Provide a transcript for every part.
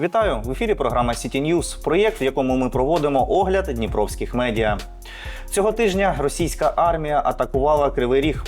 Вітаю в ефірі. Програма City News, проєкт, в якому ми проводимо огляд дніпровських медіа. Цього тижня російська армія атакувала Кривий Ріг.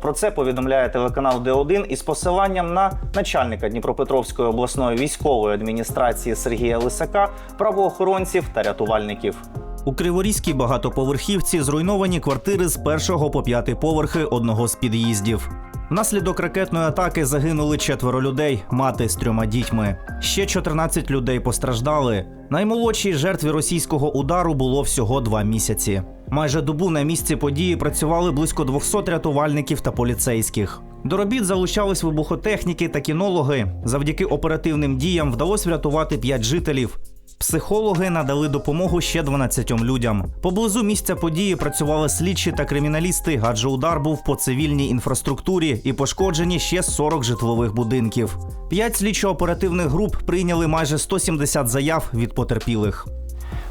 Про це повідомляє телеканал Д1 із посиланням на начальника Дніпропетровської обласної військової адміністрації Сергія Лисака, правоохоронців та рятувальників. У Криворізькій багатоповерхівці зруйновані квартири з першого по п'ятий поверхи одного з під'їздів. Внаслідок ракетної атаки загинули четверо людей, мати з трьома дітьми. Ще 14 людей постраждали. Наймолодшій жертві російського удару було всього два місяці. Майже добу на місці події працювали близько 200 рятувальників та поліцейських. До робіт залучались вибухотехніки та кінологи. Завдяки оперативним діям вдалося врятувати 5 жителів. Психологи надали допомогу ще 12 людям. Поблизу місця події працювали слідчі та криміналісти, адже удар був по цивільній інфраструктурі і пошкоджені ще 40 житлових будинків. П'ять слідчо-оперативних груп прийняли майже 170 заяв від потерпілих.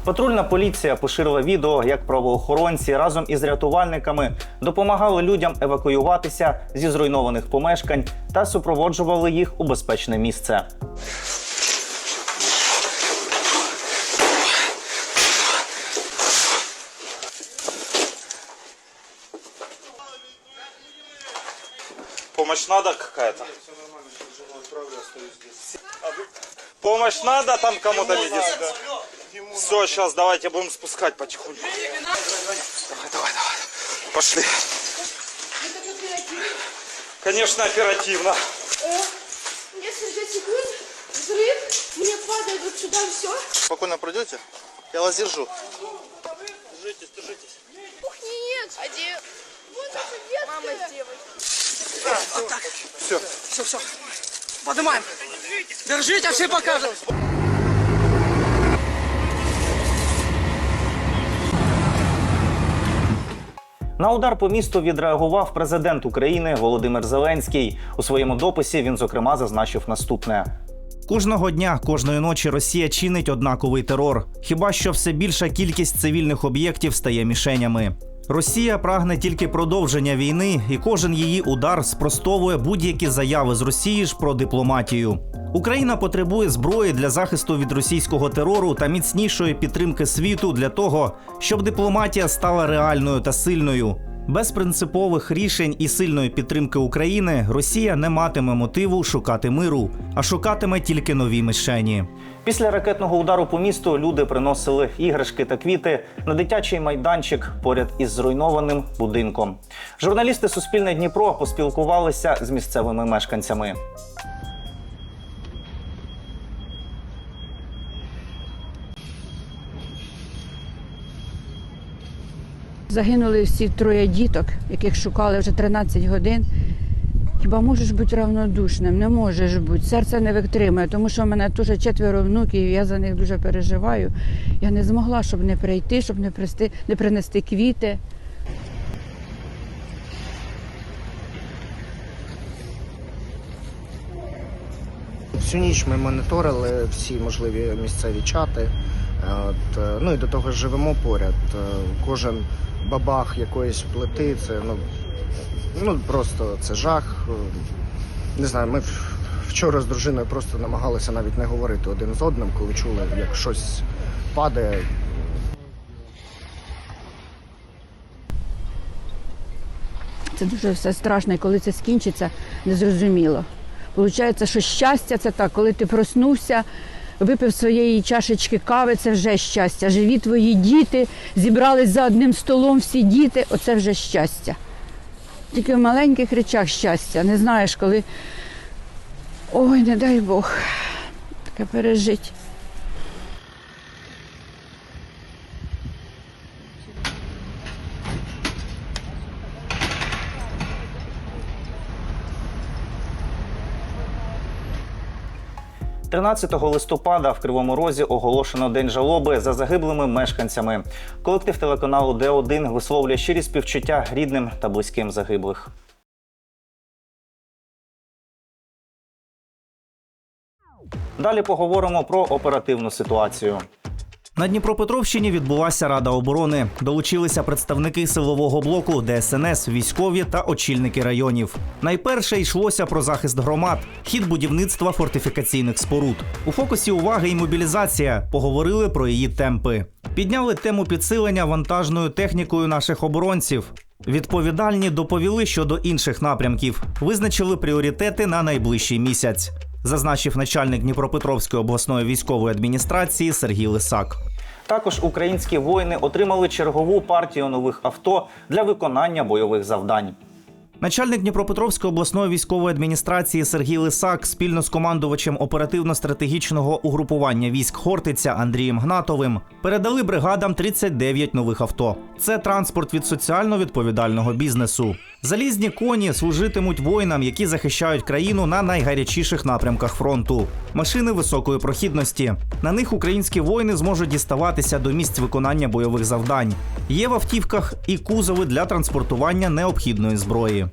Патрульна поліція поширила відео, як правоохоронці разом із рятувальниками допомагали людям евакуюватися зі зруйнованих помешкань та супроводжували їх у безпечне місце. Помощь надо какая-то? Помощь надо там кому-то медицина? Все, сейчас давайте будем спускать потихоньку. Давай, давай, давай. Пошли. Конечно, оперативно. Несколько секунд, взрыв, мне падает вот сюда все. Спокойно пройдете? Я вас держу. Кухни нет. А где? Вот это детская. Мама девочка. Все. Все, все. Поднимаем. Держите, все покажем. На удар по місту відреагував президент України Володимир Зеленський. У своєму дописі він зокрема зазначив наступне. Кожного дня, кожної ночі Росія чинить однаковий терор. Хіба що все більша кількість цивільних об'єктів стає мішенями. Росія прагне тільки продовження війни, і кожен її удар спростовує будь-які заяви з Росії ж про дипломатію. Україна потребує зброї для захисту від російського терору та міцнішої підтримки світу для того, щоб дипломатія стала реальною та сильною. Без принципових рішень і сильної підтримки України Росія не матиме мотиву шукати миру, а шукатиме тільки нові мишені. Після ракетного удару по місту люди приносили іграшки та квіти на дитячий майданчик поряд із зруйнованим будинком. Журналісти Суспільне Дніпро поспілкувалися з місцевими мешканцями. Загинули всі троє діток, яких шукали вже 13 годин. Хіба можеш бути равнодушним? Не можеш бути. Серце не витримує, тому що в мене теж четверо внуків, я за них дуже переживаю. Я не змогла, щоб не прийти, щоб не, присти, не принести квіти. Всю ніч ми моніторили всі можливі місцеві чати. Е, От, е, ну і до того ж живемо поряд. Е, Кожен бабах якоїсь плити, це ну, ну просто це жах. Не знаю, ми вчора з дружиною просто намагалися навіть не говорити один з одним, коли чули, як щось падає. Це дуже все страшно, і коли це скінчиться, незрозуміло. Получається, що щастя це так, коли ти проснувся, випив своєї чашечки кави, це вже щастя. Живі твої діти, зібрались за одним столом всі діти, оце вже щастя. Тільки в маленьких речах щастя. Не знаєш, коли. Ой, не дай Бог, таке пережить. – 13 листопада в Кривому Розі оголошено день жалоби за загиблими мешканцями. Колектив телеканалу Д1 висловлює щирі співчуття рідним та близьким загиблих. Далі поговоримо про оперативну ситуацію. На Дніпропетровщині відбулася Рада оборони. Долучилися представники силового блоку, ДСНС, військові та очільники районів. Найперше йшлося про захист громад, хід будівництва фортифікаційних споруд. У фокусі уваги і мобілізація. Поговорили про її темпи. Підняли тему підсилення вантажною технікою наших оборонців. Відповідальні доповіли щодо інших напрямків, визначили пріоритети на найближчий місяць, зазначив начальник Дніпропетровської обласної військової адміністрації Сергій Лисак. Також українські воїни отримали чергову партію нових авто для виконання бойових завдань. Начальник Дніпропетровської обласної військової адміністрації Сергій Лисак спільно з командувачем оперативно-стратегічного угрупування військ Хортиця Андрієм Гнатовим передали бригадам 39 нових авто. Це транспорт від соціально відповідального бізнесу. Залізні коні служитимуть воїнам, які захищають країну на найгарячіших напрямках фронту. Машини високої прохідності. На них українські воїни зможуть діставатися до місць виконання бойових завдань. Є в автівках і кузови для транспортування необхідної зброї.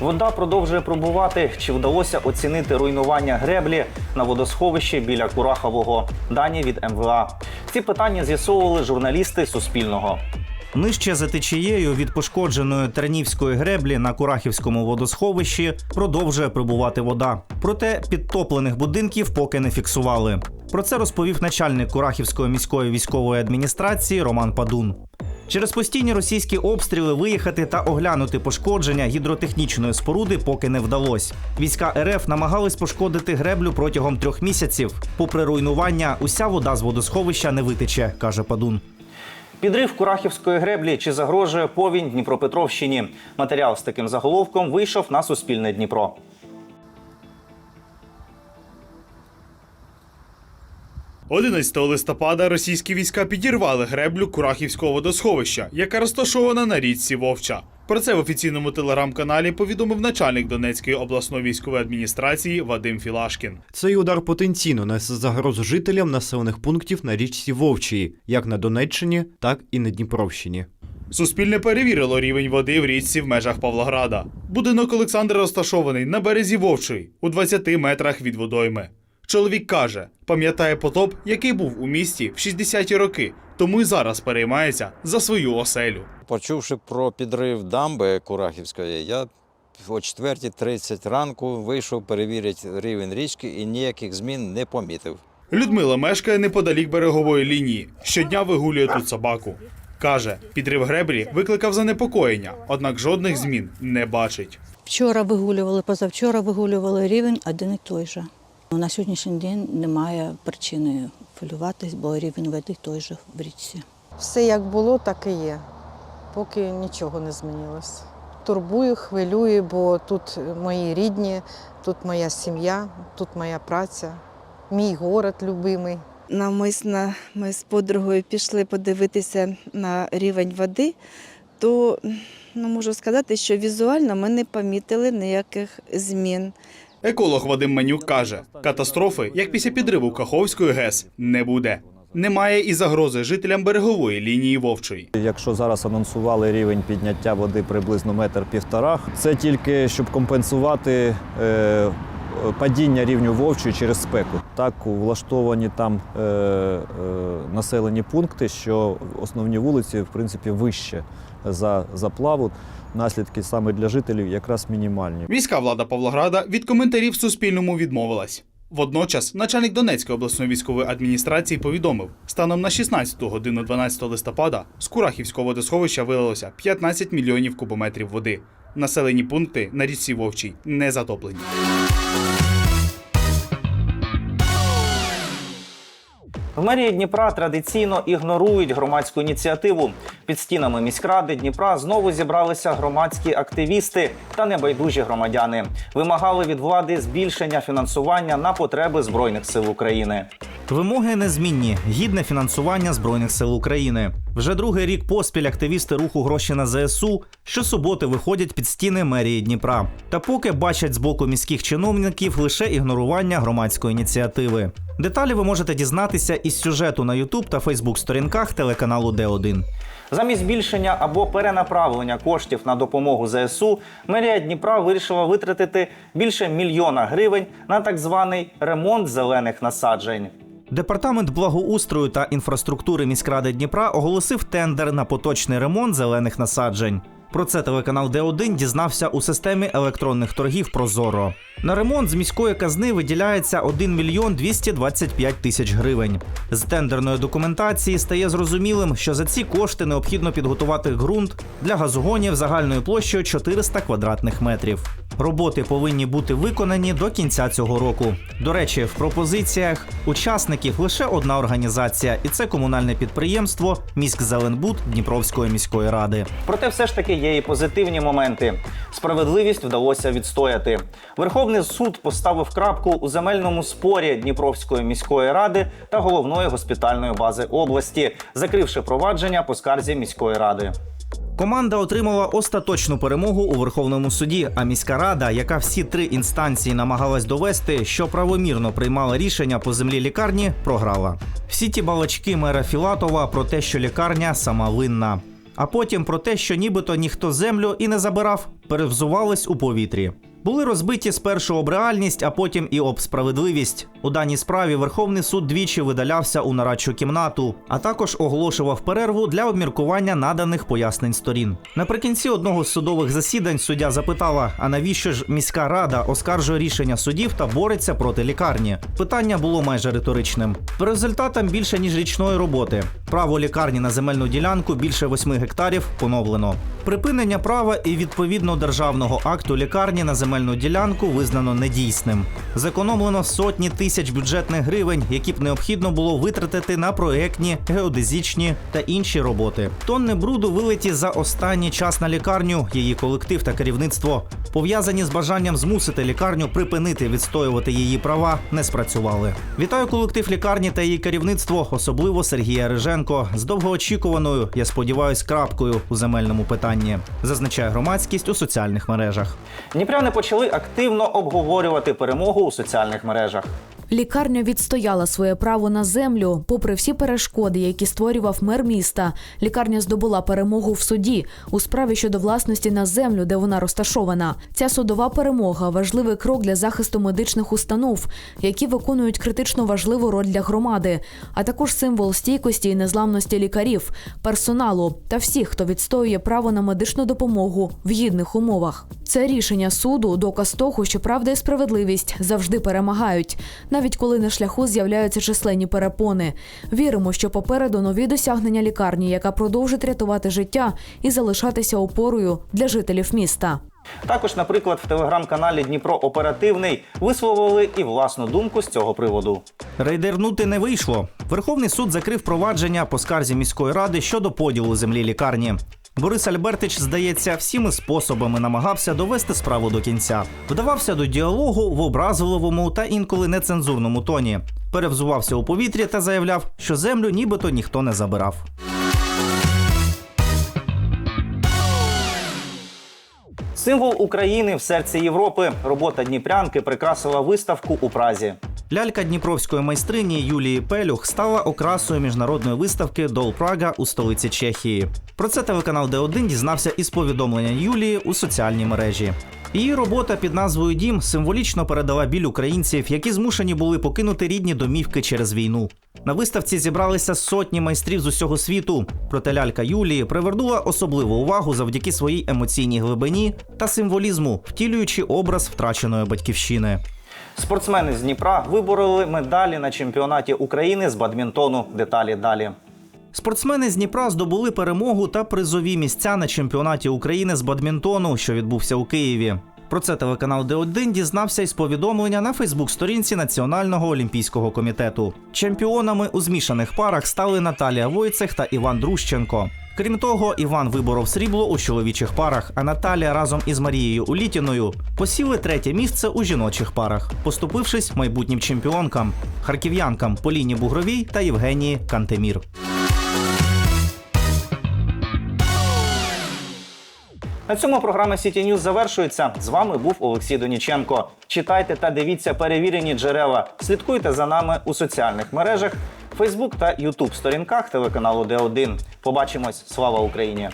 Вода продовжує пробувати. Чи вдалося оцінити руйнування греблі на водосховищі біля Курахового? Дані від МВА. Ці питання з'ясовували журналісти Суспільного. Нижче за течією від пошкодженої Тернівської греблі на Курахівському водосховищі продовжує прибувати вода. Проте підтоплених будинків поки не фіксували. Про це розповів начальник Курахівської міської військової адміністрації Роман Падун. Через постійні російські обстріли виїхати та оглянути пошкодження гідротехнічної споруди поки не вдалося. Війська РФ намагались пошкодити греблю протягом трьох місяців. Попри руйнування, уся вода з водосховища не витече, каже Падун. Підрив Курахівської греблі чи загрожує повінь Дніпропетровщині. Матеріал з таким заголовком вийшов на Суспільне Дніпро. 11 листопада російські війська підірвали греблю Курахівського водосховища, яка розташована на річці Вовча. Про це в офіційному телеграм-каналі повідомив начальник Донецької обласної військової адміністрації Вадим Філашкін. Цей удар потенційно несе загрозу жителям населених пунктів на річці Вовчії, як на Донеччині, так і на Дніпровщині. Суспільне перевірило рівень води в річці в межах Павлограда. Будинок Олександра розташований на березі Вовчої, у 20 метрах від водойми. Чоловік каже, пам'ятає потоп, який був у місті в 60-ті роки, тому й зараз переймається за свою оселю. Почувши про підрив дамби Курахівської, я о 4.30 ранку вийшов перевірити рівень річки і ніяких змін не помітив. Людмила мешкає неподалік берегової лінії. Щодня вигулює тут собаку. Каже, підрив греблі викликав занепокоєння, однак жодних змін не бачить. Вчора вигулювали, позавчора вигулювали рівень один і той же. На сьогоднішній день немає причини хвилюватись, бо рівень води той же в річці. Все як було, так і є. Поки нічого не змінилось. Турбую, хвилюю, бо тут мої рідні, тут моя сім'я, тут моя праця, мій город любимий. навмисно ми з подругою пішли подивитися на рівень води, то ну, можу сказати, що візуально ми не помітили ніяких змін. Еколог Вадим Манюк каже, катастрофи, як після підриву Каховської ГЕС, не буде. Немає і загрози жителям берегової лінії Вовчої. Якщо зараз анонсували рівень підняття води приблизно метр півторах, це тільки щоб компенсувати е, падіння рівню вовчої через спеку. Так влаштовані там е, е, населені пункти, що основні вулиці в принципі вище за заплаву. Наслідки саме для жителів якраз мінімальні. Міська влада Павлограда від коментарів в Суспільному відмовилась. Водночас, начальник Донецької обласної військової адміністрації повідомив, станом на 16 годину 12 листопада з Курахівського водосховища вилилося 15 мільйонів кубометрів води. Населені пункти на річці Вовчій не затоплені. В мерії Дніпра традиційно ігнорують громадську ініціативу. Під стінами міськради Дніпра знову зібралися громадські активісти та небайдужі громадяни. Вимагали від влади збільшення фінансування на потреби збройних сил України. Вимоги незмінні: гідне фінансування збройних сил України. Вже другий рік поспіль активісти руху гроші на ЗСУ щосуботи виходять під стіни мерії Дніпра. Та поки бачать з боку міських чиновників лише ігнорування громадської ініціативи. Деталі ви можете дізнатися із сюжету на YouTube та Facebook сторінках телеканалу Д1. Замість збільшення або перенаправлення коштів на допомогу ЗСУ, мерія Дніпра вирішила витратити більше мільйона гривень на так званий ремонт зелених насаджень. Департамент благоустрою та інфраструктури міськради Дніпра оголосив тендер на поточний ремонт зелених насаджень. Про це телеканал Д1 дізнався у системі електронних торгів Прозоро. На ремонт з міської казни виділяється 1 мільйон 225 тисяч гривень. З тендерної документації стає зрозумілим, що за ці кошти необхідно підготувати ґрунт для газогонів загальною площею 400 квадратних метрів. Роботи повинні бути виконані до кінця цього року. До речі, в пропозиціях учасників лише одна організація, і це комунальне підприємство Міськзеленбуд Дніпровської міської ради. Проте, все ж таки є і позитивні моменти. Справедливість вдалося відстояти. Верховний суд поставив крапку у земельному спорі Дніпровської міської ради та головної госпітальної бази області, закривши провадження по скарзі міської ради. Команда отримала остаточну перемогу у Верховному суді. А міська рада, яка всі три інстанції намагалась довести, що правомірно приймала рішення по землі лікарні, програла. Всі ті балачки мера Філатова про те, що лікарня сама винна. А потім про те, що нібито ніхто землю і не забирав, перевзувались у повітрі. Були розбиті спершу об реальність, а потім і об справедливість. У даній справі Верховний суд двічі видалявся у нарадчу кімнату, а також оголошував перерву для обміркування наданих пояснень сторін. Наприкінці одного з судових засідань суддя запитала: а навіщо ж міська рада оскаржує рішення судів та бореться проти лікарні? Питання було майже риторичним. По результатам більше ніж річної роботи. Право лікарні на земельну ділянку більше 8 гектарів поновлено. Припинення права і відповідно державного акту лікарні на земельну ділянку визнано недійсним. Зекономлено сотні тисяч бюджетних гривень, які б необхідно було витратити на проектні, геодезичні та інші роботи. Тонни бруду вилеті за останній час на лікарню. Її колектив та керівництво пов'язані з бажанням змусити лікарню припинити відстоювати її права, не спрацювали. Вітаю колектив лікарні та її керівництво, особливо Сергія Риженко, з довгоочікуваною, я сподіваюсь, крапкою у земельному питанні, зазначає громадськість у соціальних мережах. Дніпряни почали активно обговорювати перемогу у соціальних мережах. Лікарня відстояла своє право на землю. Попри всі перешкоди, які створював мер міста, лікарня здобула перемогу в суді у справі щодо власності на землю, де вона розташована. Ця судова перемога важливий крок для захисту медичних установ, які виконують критично важливу роль для громади, а також символ стійкості і незламності лікарів, персоналу та всіх, хто відстоює право на медичну допомогу в гідних умовах. Це рішення суду доказ того, що правда і справедливість завжди перемагають навіть коли на шляху з'являються численні перепони. Віримо, що попереду нові досягнення лікарні, яка продовжить рятувати життя і залишатися опорою для жителів міста. Також, наприклад, в телеграм-каналі Дніпро Оперативний висловили і власну думку з цього приводу. Рейдернути не вийшло. Верховний суд закрив провадження по скарзі міської ради щодо поділу землі лікарні. Борис Альбертич, здається, всіми способами намагався довести справу до кінця. Вдавався до діалогу в образливому та інколи нецензурному тоні. Перевзувався у повітрі та заявляв, що землю нібито ніхто не забирав. Символ України в серці Європи. Робота Дніпрянки прикрасила виставку у Празі. Лялька дніпровської майстрині Юлії Пелюх стала окрасою міжнародної виставки Дол Прага у столиці Чехії. Про це телеканал Д1 дізнався із повідомлення Юлії у соціальній мережі. Її робота під назвою Дім символічно передала біль українців, які змушені були покинути рідні домівки через війну. На виставці зібралися сотні майстрів з усього світу. Проте лялька Юлії привернула особливу увагу завдяки своїй емоційній глибині та символізму, втілюючи образ втраченої батьківщини. Спортсмени з Дніпра вибороли медалі на чемпіонаті України з бадмінтону. Деталі далі. Спортсмени з Дніпра здобули перемогу та призові місця на чемпіонаті України з бадмінтону, що відбувся у Києві. Про це телеканал Д1 дізнався із повідомлення на Фейсбук-сторінці Національного олімпійського комітету. Чемпіонами у змішаних парах стали Наталія Войцех та Іван Друщенко. Крім того, Іван виборов срібло у чоловічих парах, а Наталія разом із Марією Улітіною посіли третє місце у жіночих парах, поступившись майбутнім чемпіонкам харків'янкам Поліні Бугровій та Євгенії Кантемір. На цьому програма City News завершується. З вами був Олексій Доніченко. Читайте та дивіться перевірені джерела. Слідкуйте за нами у соціальних мережах, Facebook та YouTube сторінках телеканалу Д1. Побачимось! Слава Україні!